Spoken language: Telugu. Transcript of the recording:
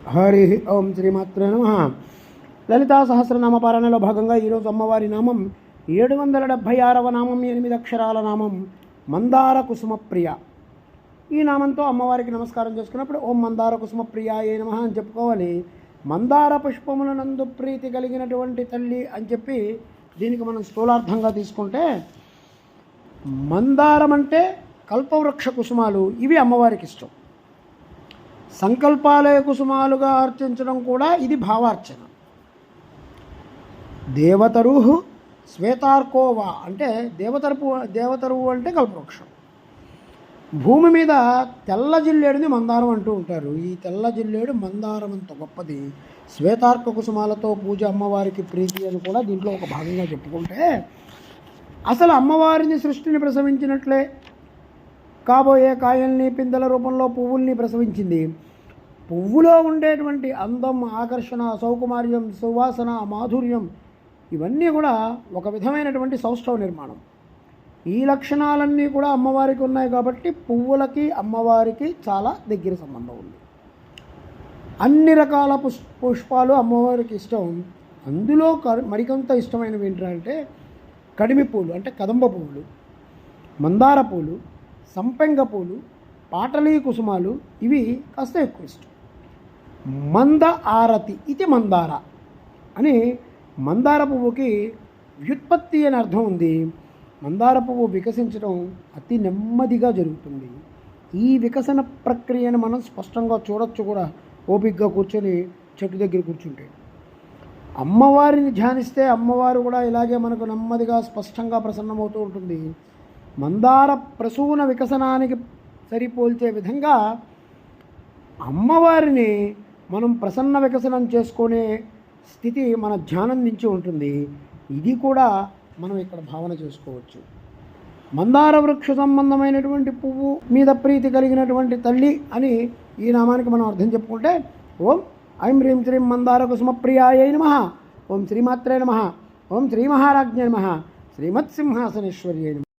హరి ఓం శ్రీమాత్రే నమ. లలితా సహస్రనామ పారాయణలో భాగంగా ఈరోజు అమ్మవారి నామం ఏడు వందల డెబ్భై ఆరవ నామం ఎనిమిది అక్షరాల నామం మందార కుసుమప్రియ ఈ నామంతో అమ్మవారికి నమస్కారం చేసుకున్నప్పుడు ఓం మందార కుసుమప్రియ ఏ నమ అని చెప్పుకోవాలి. మందార పుష్పముల నందు ప్రీతి కలిగినటువంటి తల్లి అని చెప్పి దీనికి మనం స్థూలార్థంగా తీసుకుంటే మందారం అంటే కల్పవృక్ష కుసుమాలు. ఇవి అమ్మవారికి ఇష్టం. సంకల్పాలయ కుసుమాలుగా అర్చించడం కూడా ఇది భావార్చన. దేవతరుహు శ్వేతార్కోవా అంటే దేవతరు దేవతరువు అంటే కల్పవృక్షం. భూమి మీద తెల్ల జిల్లేడుని మందారం అంటూ ఉంటారు. ఈ తెల్ల జిల్లేడు మందారం అంత గొప్పది. శ్వేతార్క కుసుమాలతో పూజ అమ్మవారికి ప్రీతి అని కూడా దీంట్లో ఒక భాగంగా చెప్పుకుంటే అసలు అమ్మవారిని సృష్టిని ప్రసవించినట్లే కాబోయే కాయల్ని పిందెల రూపంలో పువ్వుల్ని ప్రసవించింది. పువ్వులో ఉండేటువంటి అందం ఆకర్షణ సౌకుమార్యం సువాసన మాధుర్యం ఇవన్నీ కూడా ఒక విధమైనటువంటి సౌష్ఠవ నిర్మాణం. ఈ లక్షణాలన్నీ కూడా అమ్మవారికి ఉన్నాయి కాబట్టి పువ్వులకి అమ్మవారికి చాలా దగ్గర సంబంధం ఉంది. అన్ని రకాల పుష్ పుష్పాలు అమ్మవారికి ఇష్టం. అందులో క- మరికొంత ఇష్టమైనవి ఏంటంటే కడిమి పూలు అంటే కదంబ పువ్వులు మందార పూలు సంపెంగ పూలు పాటలీ కుసుమాలు ఇవి కాస్త ఎక్కువ ఇష్టం. మంద ఆరతి ఇది మందార అని మందార పువ్వుకి వ్యుత్పత్తి అని అర్థం ఉంది. మందార పువ్వు వికసించడం అతి నెమ్మదిగా జరుగుతుంది. ఈ వికసన ప్రక్రియను మనం స్పష్టంగా చూడొచ్చు కూడా. ఓపికగా కూర్చొని చెట్టు దగ్గర కూర్చుంటే. అమ్మవారిని ధ్యానిస్తే అమ్మవారు కూడా ఇలాగే మనకు నెమ్మదిగా స్పష్టంగా ప్రసన్నమవుతూ ఉంటుంది. మందార ప్రసూన వికసనానికి సరిపోల్చే విధంగా అమ్మవారిని మనం ప్రసన్న వికసనం చేసుకునే స్థితి మన ధ్యానం నుంచి ఉంటుంది. ఇది కూడా మనం ఇక్కడ భావన చేసుకోవచ్చు. మందార వృక్ష సంబంధమైనటువంటి పువ్వు మీద ప్రీతి కలిగినటువంటి తల్లి అని ఈ నామానికి మనం అర్థం చెప్పుకుంటే ఓం ఐం హ్రీం శ్రీం మందార కుసుమప్రియాయ నమ ఓం శ్రీమాత్రే నమ ఓం శ్రీ మహారాజ్ఞ నమ శ్రీమత్సింహాసనేశ్వర్యై నమ.